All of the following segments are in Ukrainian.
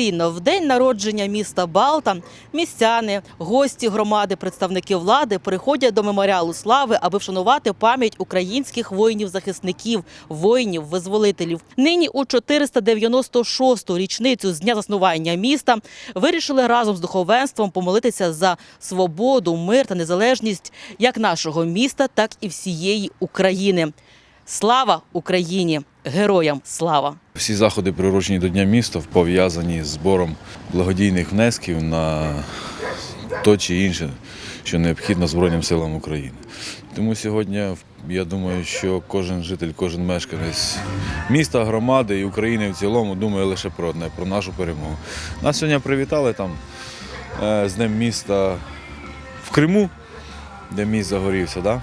Традиційно в день народження міста Балта містяни, гості громади, представники влади приходять до меморіалу слави, аби вшанувати пам'ять українських воїнів-захисників, воїнів-визволителів. Нині у 496-ту річницю з дня заснування міста вирішили разом з духовенством помолитися за свободу, мир та незалежність як нашого міста, так і всієї України. Слава Україні! Героям слава! Всі заходи, приурочені до Дня міста, пов'язані з збором благодійних внесків на то чи інше, що необхідно Збройним силам України. Тому сьогодні я думаю, що кожен житель, кожен мешканець міста, громади і України в цілому думає лише про одне, про нашу перемогу. Нас сьогодні привітали там е, з Днем міста в Криму, де міст загорівся. Да?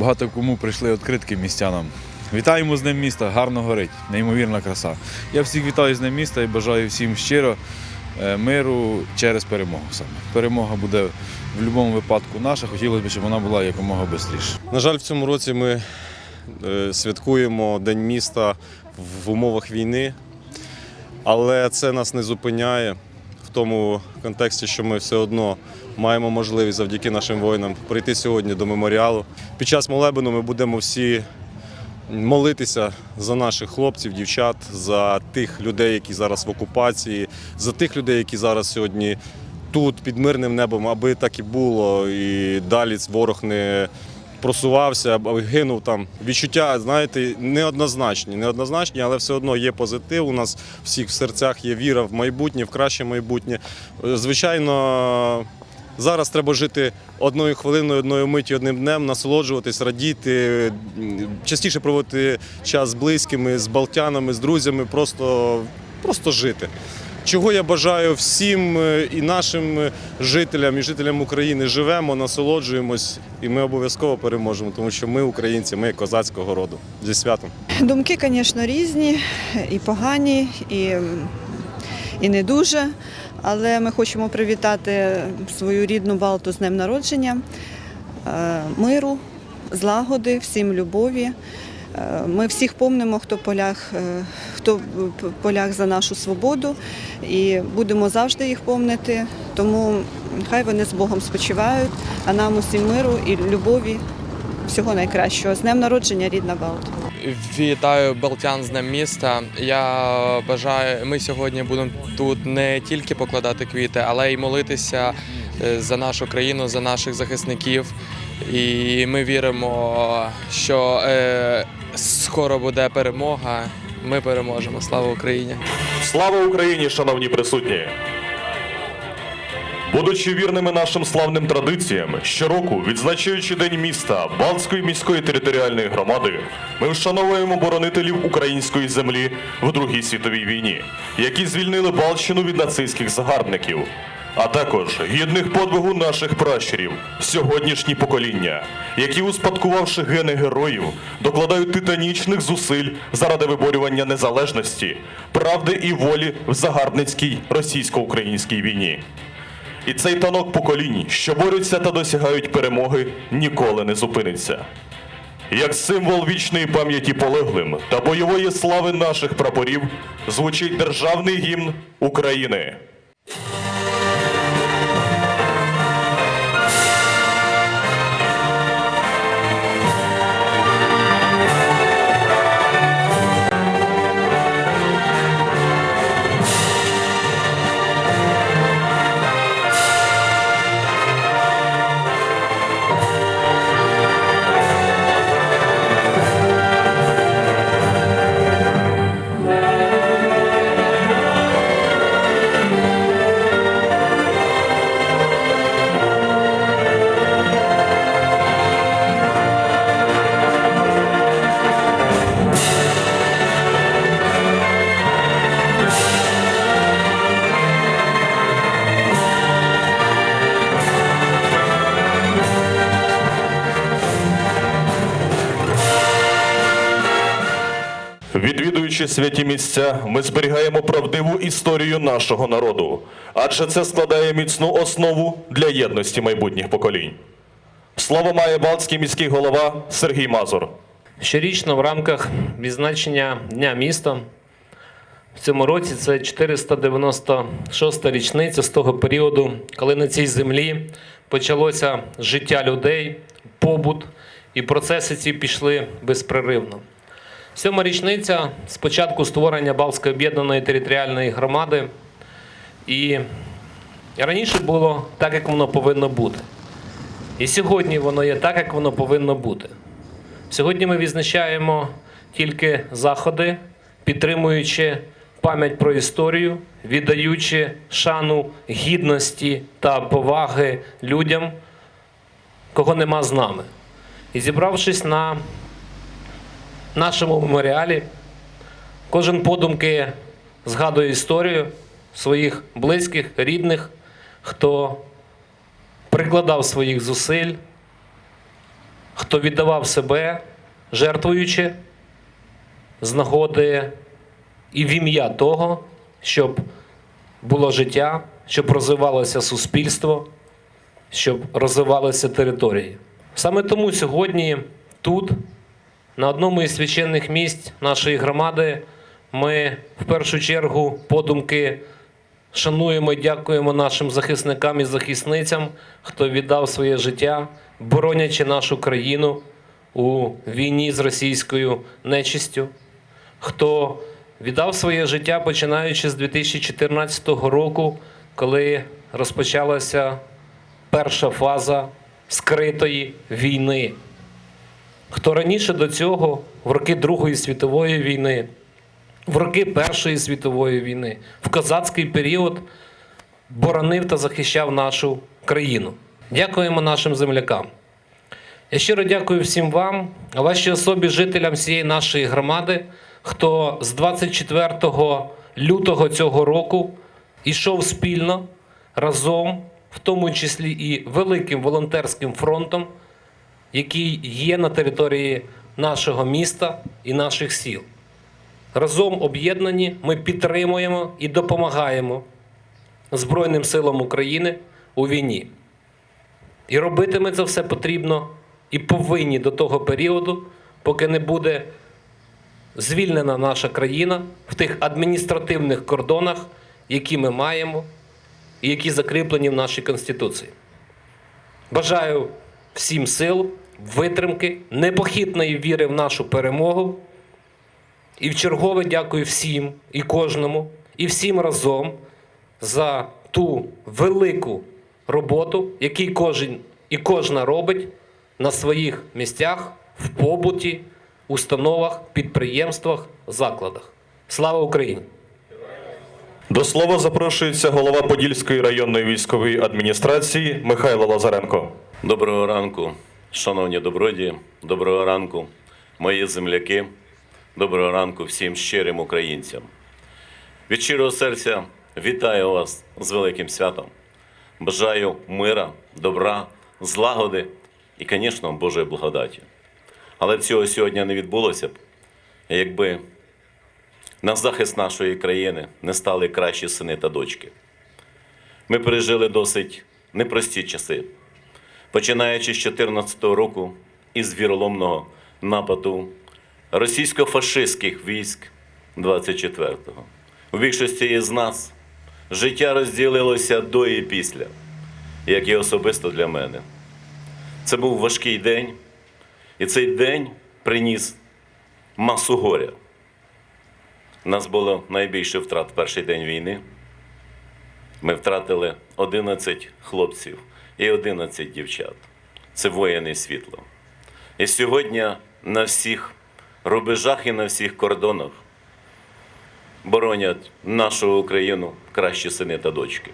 Багато кому прийшли відкритки містянам. Вітаємо з Днем міста, гарно горить, неймовірна краса. Я всіх вітаю з Днем міста і бажаю всім щиро е, миру через перемогу саме. Перемога буде в будь-якому випадку наша, хотілося б, щоб вона була якомога швидше. На жаль, в цьому році ми е, святкуємо День міста в умовах війни, але це нас не зупиняє тому контексті, що ми все одно маємо можливість завдяки нашим воїнам прийти сьогодні до меморіалу. Під час молебену ми будемо всі молитися за наших хлопців, дівчат, за тих людей, які зараз в окупації, за тих людей, які зараз сьогодні тут під мирним небом, аби так і було, і далі ворог не просувався, гинув там. Відчуття, знаєте, неоднозначні, неоднозначні, але все одно є позитив. У нас всіх в серцях є віра в майбутнє, в краще майбутнє. Е, Звичайно. Зараз треба жити одною хвилиною, одною миттю, одним днем, насолоджуватись, радіти, частіше проводити час з близькими, з балтянами, з друзями, просто, просто жити. Чого я бажаю всім е, і нашим е, жителям, і жителям України живемо, насолоджуємось, і ми обов'язково переможемо, тому що ми українці, ми козацького роду. Зі святом. Думки, звісно, різні, і погані, і, і не дуже. Але ми хочемо привітати свою рідну Балту з днем народження, е, миру, злагоди, всім любові. Е, Ми всіх помнимо, хто полях, е, хто п- полях за нашу свободу, і будемо завжди їх помнити. Тому хай вони з Богом спочивають, а нам усім миру і любові, всього найкращого. З днем народження, рідна Балта. Вітаю Балтян з Днем міста. Я бажаю, ми сьогодні будемо тут не тільки покладати квіти, але й молитися е, за нашу країну, за наших захисників. І ми віримо, що скоро буде перемога. Ми переможемо. Слава Україні! Слава Україні, шановні присутні! Будучи вірними нашим славним традиціям, щороку, відзначаючи День міста Балтської міської територіальної громади, ми вшановуємо боронителів української землі в Другій світовій війні, які звільнили Балтщину від нацистських загарбників, а також гідних подвигу наших пращурів, сьогоднішні покоління, які, успадкувавши гени героїв, докладають титанічних зусиль заради виборювання незалежності, правди і волі в загарбницькій російсько-українській війні. І цей танок поколінь, що борються та досягають перемоги, ніколи не зупиниться. Як символ вічної пам'яті полеглим та бойової слави наших прапорів звучить державний гімн України. Відвідуючи святі місця, ми зберігаємо правдиву історію нашого народу, адже це складає міцну основу для єдності майбутніх поколінь. Слово має Балтський міський голова Сергій Мазур. Щорічно в рамках відзначення Дня міста в цьому році це 496-та річниця з того періоду, коли на цій землі почалося життя людей, побут, і процеси ці пішли безпреривно. Сьома річниця з початку створення Балтської об'єднаної територіальної громади. І раніше було так, як воно повинно бути. І сьогодні воно є так, як воно повинно бути. Сьогодні ми відзначаємо тільки заходи, підтримуючи пам'ять про історію, віддаючи шану гідності та поваги людям, кого нема з нами. І зібравшись на нашому меморіалі, кожен подумки згадує історію своїх близьких, рідних, хто прикладав своїх зусиль, хто віддавав себе, жертвуючи з нагоди і в ім'я того, щоб було життя, щоб розвивалося суспільство, щоб розвивалися території. Саме тому сьогодні тут, на одному із священних місць нашої громади, ми в першу чергу подумки шануємо і дякуємо нашим захисникам і захисницям, хто віддав своє життя, боронячи нашу країну у війні з російською нечистю, хто віддав своє життя починаючи з 2014 року, коли розпочалася перша фаза скритої війни. Хто раніше до цього, в роки Другої світової війни, в роки Першої світової війни, в козацький період боронив та захищав нашу країну. Дякуємо нашим землякам. Я щиро дякую всім вам, а вашій особі, жителям всієї нашої громади, хто з 24 лютого цього року йшов спільно разом, в тому числі і великим волонтерським фронтом, який є на території нашого міста і наших сіл. Разом об'єднані ми підтримуємо і допомагаємо Збройним силам України у війні. І робити ми це все потрібно і повинні до того періоду, поки не буде звільнена наша країна в тих адміністративних кордонах, які ми маємо і які закріплені в нашій Конституції. Бажаю всім сил, витримки, непохитної віри в нашу перемогу. І в чергове дякую всім і кожному, і всім разом за ту велику роботу, яку кожен і кожна робить на своїх місцях, в побуті, установах, підприємствах, закладах. Слава Україні! До слова запрошується голова Подільської районної військової адміністрації Михайло Лазаренко. Доброго ранку, шановні добродії, доброго ранку, мої земляки, доброго ранку всім щирим українцям. Від щирого серця вітаю вас з великим святом. Бажаю мира, добра, злагоди і, звісно, Божої благодаті. Але цього сьогодні не відбулося б, якби на захист нашої країни не стали кращі сини та дочки. Ми пережили досить непрості часи починаючи з 2014 року із віроломного нападу російсько-фашистських військ 24-го. У більшості із нас життя розділилося до і після, як і особисто для мене. Це був важкий день, і цей день приніс масу горя. У нас було найбільше втрат в перший день війни. Ми втратили 11 хлопців і 11 дівчат. Це воїни світла. І сьогодні на всіх рубежах і на всіх кордонах боронять нашу Україну кращі сини та дочки.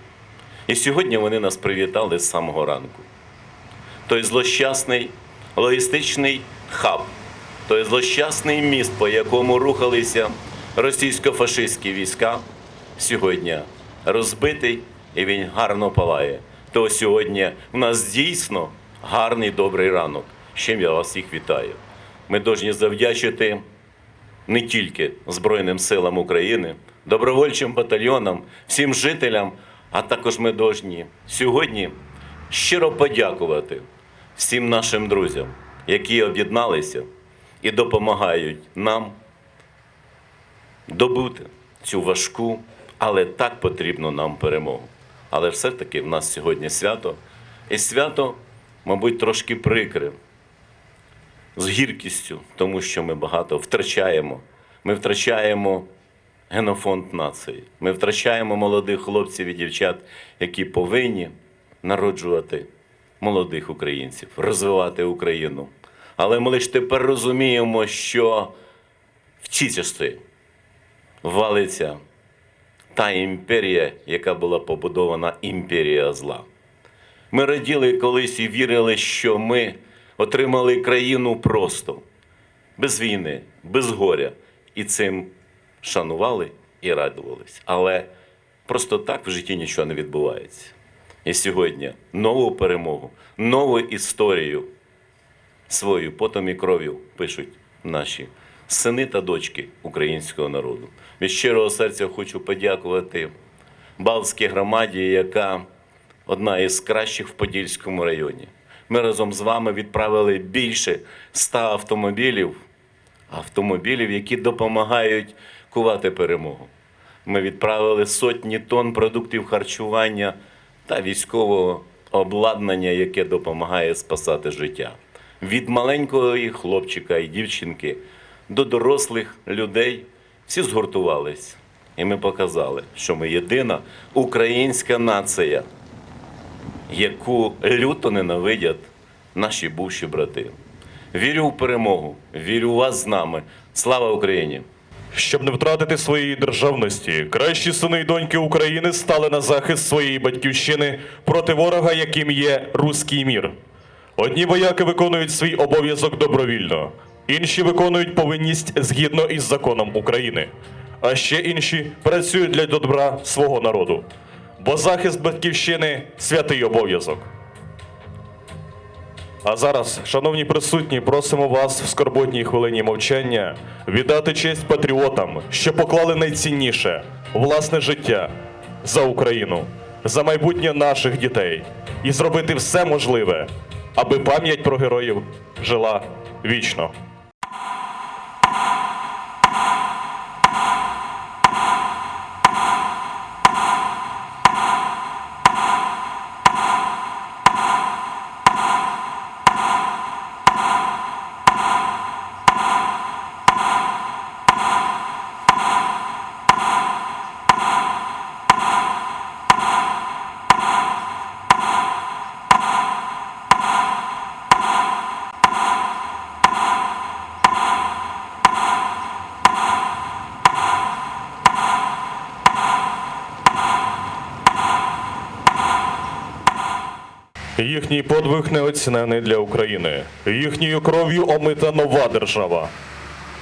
І сьогодні вони нас привітали з самого ранку. Той злощасний логістичний хаб, той злощасний міст, по якому рухалися російсько-фашистські війська, сьогодні розбитий і він гарно палає. То сьогодні в нас дійсно гарний добрий ранок. З чим я вас всіх вітаю. Ми повинні завдячити не тільки Збройним силам України, добровольчим батальйонам, всім жителям, а також ми повинні сьогодні щиро подякувати всім нашим друзям, які об'єдналися і допомагають нам добути цю важку, але так потрібну нам перемогу. Але все-таки в нас сьогодні свято, і свято, мабуть, трошки прикре, з гіркістю, тому що ми багато втрачаємо. Ми втрачаємо генофонд нації. Ми втрачаємо молодих хлопців і дівчат, які повинні народжувати молодих українців, розвивати Україну. Але ми лише тепер розуміємо, що в цій валиться та імперія, яка була побудована імперія зла. Ми раділи колись і вірили, що ми отримали країну просто, без війни, без горя. І цим шанували і радувались. Але просто так в житті нічого не відбувається. І сьогодні нову перемогу, нову історію свою потом і кров'ю пишуть наші сини та дочки українського народу. Від щирого серця хочу подякувати Балтській громаді, яка одна із кращих в Подільському районі. Ми разом з вами відправили більше ста автомобілів, автомобілів, які допомагають кувати перемогу. Ми відправили сотні тонн продуктів харчування та військового обладнання, яке допомагає спасати життя. Від маленького хлопчика і дівчинки до дорослих людей всі згуртувались. І ми показали, що ми єдина українська нація, яку люто ненавидять наші бувші брати. Вірю в перемогу, вірю у вас з нами. Слава Україні! Щоб не втратити своєї державності, кращі сини й доньки України стали на захист своєї батьківщини проти ворога, яким є руський мір. Одні вояки виконують свій обов'язок добровільно, інші виконують повинність згідно із законом України, а ще інші працюють для добра свого народу. Бо захист батьківщини святий обов'язок. А зараз, шановні присутні, просимо вас в скорботній хвилині мовчання віддати честь патріотам, що поклали найцінніше власне життя за Україну, за майбутнє наших дітей і зробити все можливе, аби пам'ять про героїв жила вічно. Їхній подвиг неоцінений для України. Їхньою кров'ю омита нова держава.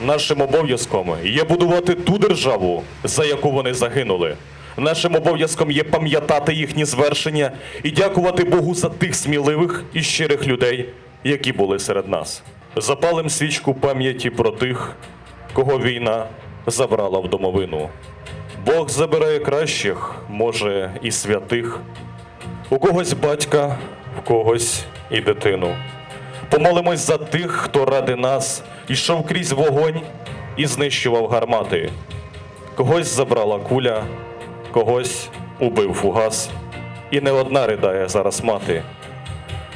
Нашим обов'язком є будувати ту державу, за яку вони загинули. Нашим обов'язком є пам'ятати їхні звершення і дякувати Богу за тих сміливих і щирих людей, які були серед нас. Запалим свічку пам'яті про тих, кого війна забрала в домовину. Бог забирає кращих, може, і святих, у когось батька, когось і дитину. Помолимось за тих, хто ради нас ішов крізь вогонь і знищував гармати. Когось забрала куля, когось убив фугас, і не одна ридає зараз мати.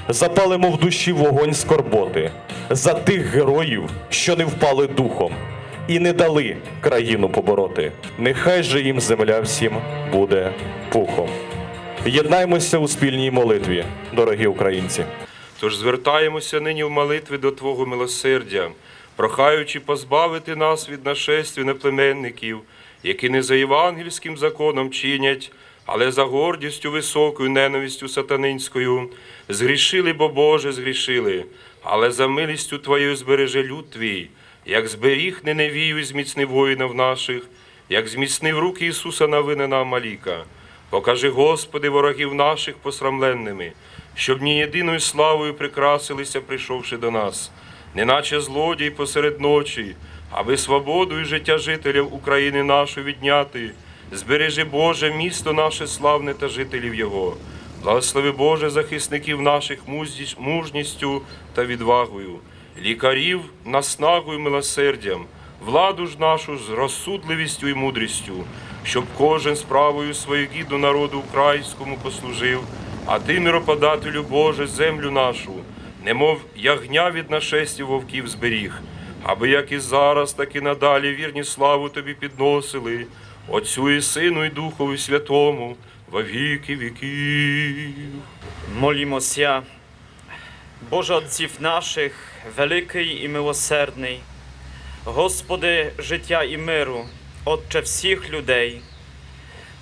Запалимо в душі вогонь скорботи за тих героїв, що не впали духом і не дали країну побороти. Нехай же їм земля всім буде пухом. Єднаймося у спільній молитві, дорогі українці. Тож звертаємося нині в молитві до Твого милосердя, прохаючи позбавити нас від нашестя неплеменників, які не за євангельським законом чинять, але за гордістю високою, ненавистю сатанинською. Згрішили, бо Боже, згрішили, але за милістю Твоєю збереже люд Твій, як зберіг Неневію зміцнив воїнів наших, як зміцнив руки Ісуса на винена Амаліка. Покажи, Господи, ворогів наших посрамленними, щоб ні єдиною славою прикрасилися, прийшовши до нас, неначе злодій посеред ночі, аби свободу і життя жителів України нашої відняти. Збережи, Боже, місто наше славне та жителів його. Благослови Боже захисників наших мужністю та відвагою, лікарів наснагою милосердям, владу ж нашу з розсудливістю і мудрістю, щоб кожен справою гідну народу українському послужив, а ти, мироподателю Боже, землю нашу, немов ягня від нашестів вовків зберіг, аби як і зараз, так і надалі вірні славу тобі підносили, Отцю і Сину, і Духові Святому, во віки віків. Молімося, Боже Отців наших, великий і милосердний, Господи, життя і миру, Отче всіх людей.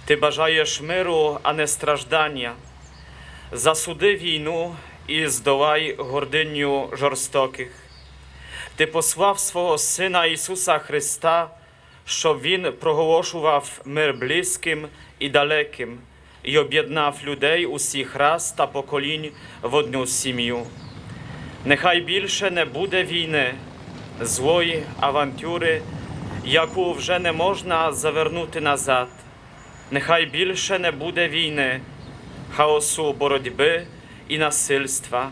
Ти бажаєш миру, а не страждання. Засуди війну і здолай гординю жорстоких. Ти послав свого Сина Ісуса Христа, щоб Він проголошував мир близьким і далеким і об'єднав людей усіх рас та поколінь в одну сім'ю. Нехай більше не буде війни, злої авантюри, яку вже не можна завернути назад. Нехай більше не буде війни, хаосу боротьби і насильства.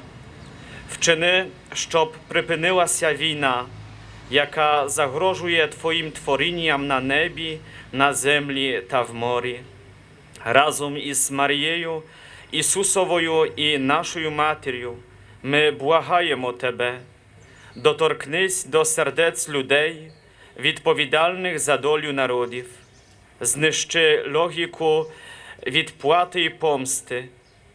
Вчини, щоб припинилася війна, яка загрожує Твоїм творінням на небі, на землі та в морі. Разом із Марією, Ісусовою і нашою матір'ю ми благаємо Тебе, доторкнись до сердець людей, відповідальних за долю народів, знищи логіку відплати і помсти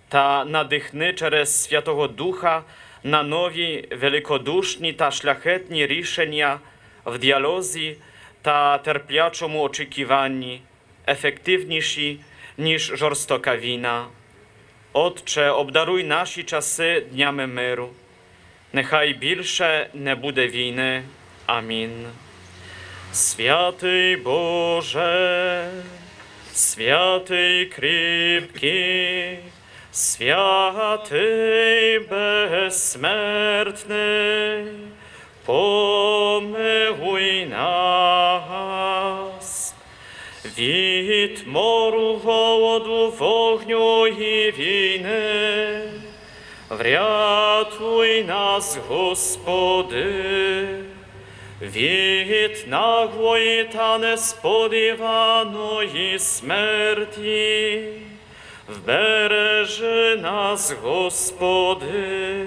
та надихни через Святого Духа на нові великодушні та шляхетні рішення в діалозі та терплячому очікуванні, ефективніші, ніж жорстока війна. Отче, обдаруй наші часи днями миру. Нехай більше не буде війни. Амінь. Святий Боже, святий кріпкий, святий безсмертний, помилуй нас. Від мору, голоду, вогню і війни, врятуй нас, Господи, від наглої та несподіваної смерті, вбережи нас, Господи,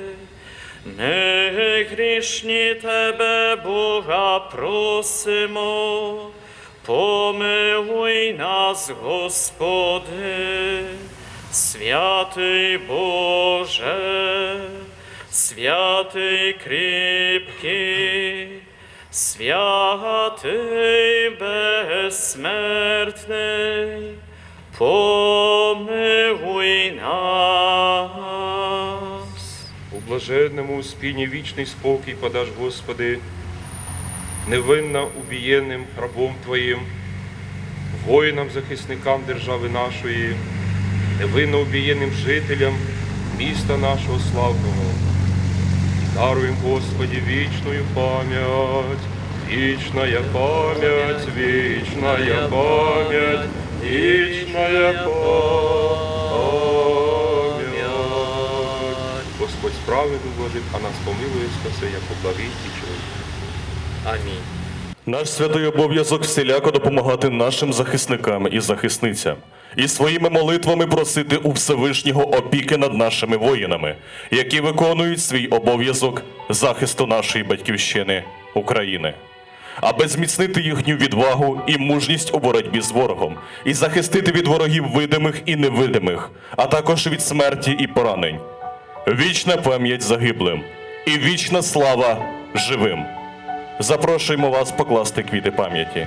ми грішні Тебе, Бога, просимо. Помилуй нас, Господи, святий Боже, святий кріпкий, святий безсмертний, помилуй нас. У блаженному успінні вічний спокій подаш, Господи, невинно убієнним рабом Твоїм, воїнам, захисникам держави нашої, невинно убієним жителям міста нашого славного. Даруєм, Господі, вічною пам'ять, вічна пам'ять, вічна пам'ять, вічна пам'ять. Господь справедливо вложив, а нас помилує, спаси, як благий і чоловік. Амінь. Наш святий обов'язок всіляко допомагати нашим захисникам і захисницям і своїми молитвами просити у Всевишнього опіки над нашими воїнами, які виконують свій обов'язок захисту нашої батьківщини України, аби зміцнити їхню відвагу і мужність у боротьбі з ворогом, і захистити від ворогів видимих і невидимих, а також від смерті і поранень. Вічна пам'ять загиблим і вічна слава живим. Запрошуємо вас покласти квіти пам'яті.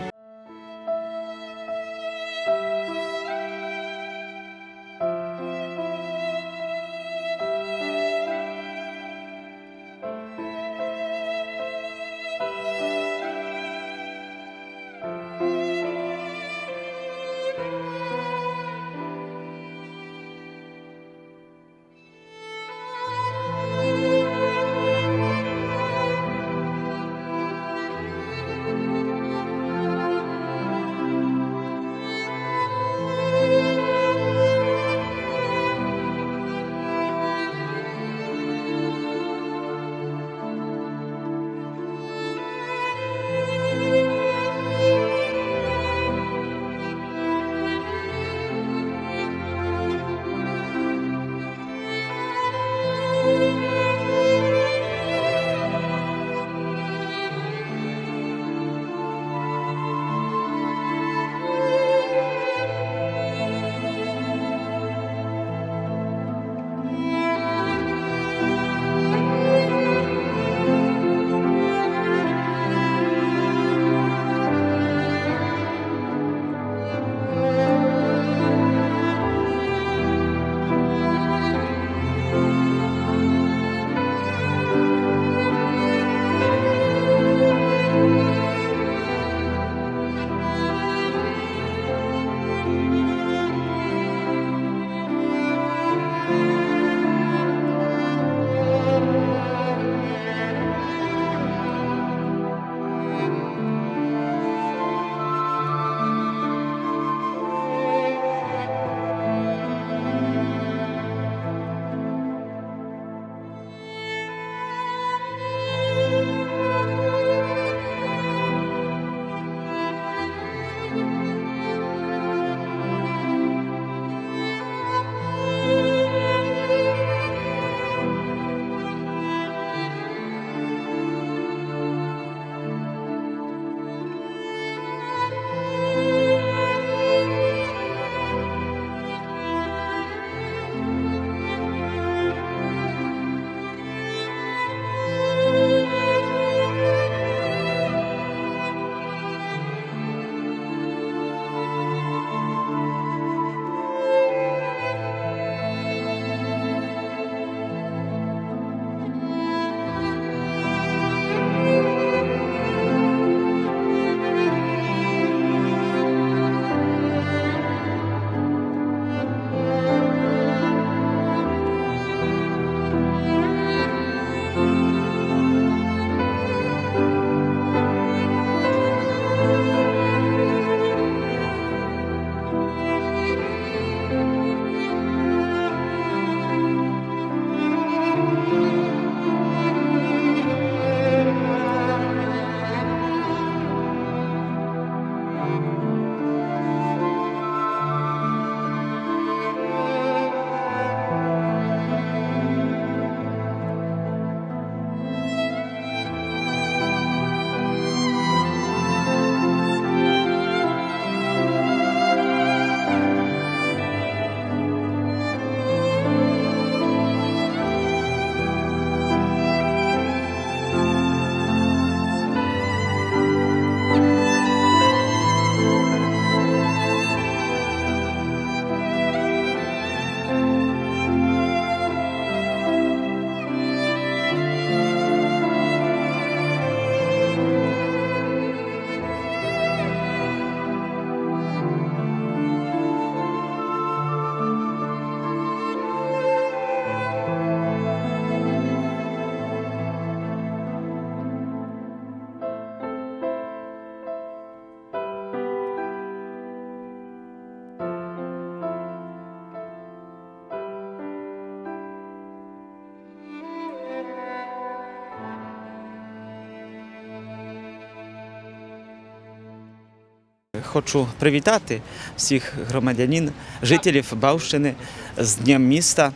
Хочу привітати всіх громадянин, жителів Бавщини з Днем міста.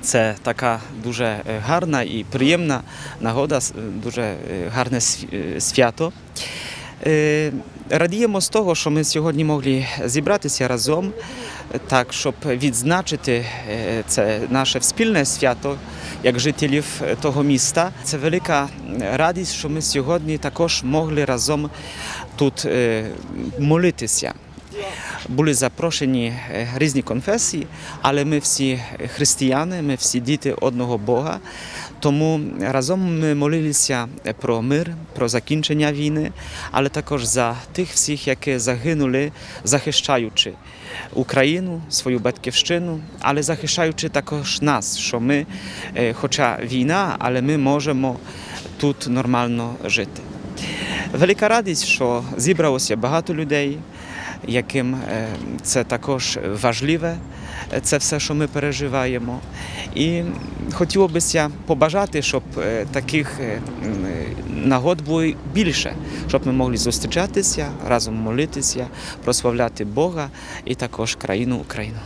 Це така дуже е, гарна і приємна нагода, дуже е, гарне е, свято. Радіємо з того, що ми сьогодні могли зібратися разом, так, щоб відзначити це наше спільне свято як жителів того міста. Це велика радість, що ми сьогодні також могли разом тут е, молитися. Були запрошені е, різні конфесії, але ми всі християни, ми всі діти одного Бога. Тому разом ми молилися про мир, про закінчення війни, але також за тих всіх, які загинули, захищаючи Україну, свою батьківщину, але захищаючи також нас, що ми, е, хоча війна, але ми можемо тут нормально жити. Велика радість, що зібралося багато людей, яким е, це також важливе, е, це все, що ми переживаємо. І хотілося б побажати, щоб е, таких нагод було більше, щоб ми могли зустрічатися, разом молитися, прославляти Бога і також країну Україну.